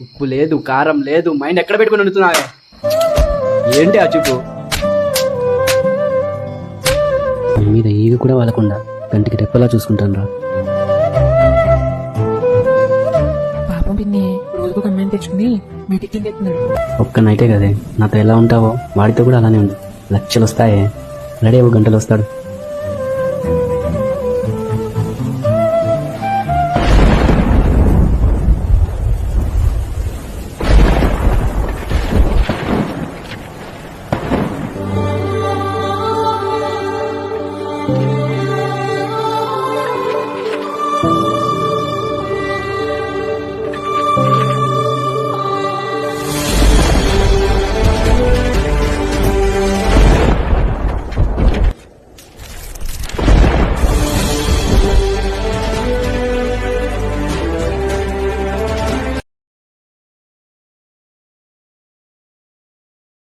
ఉప్పు లేదు కారం లేదు మైండ్ ఎక్కడ పెట్టుకుని వండుతున్నావే? ఏంటి ఆ చూపు? నీ మీద ఈగ కూడా వాళ్ళకుండా కంటికి రెప్పలా చూసుకుంటాను రా పాపం పిన్ని రోజుకు ఒక అమ్మాయిని తెచ్చుకుని మీటింగ్ తెస్తున్నాడు ఒక్క నైటే కదే నాతో ఎలా ఉంటావో వాడితో కూడా అలానే ఉంది లక్షలు వస్తాయే రెడీ గంటలు వస్తాడు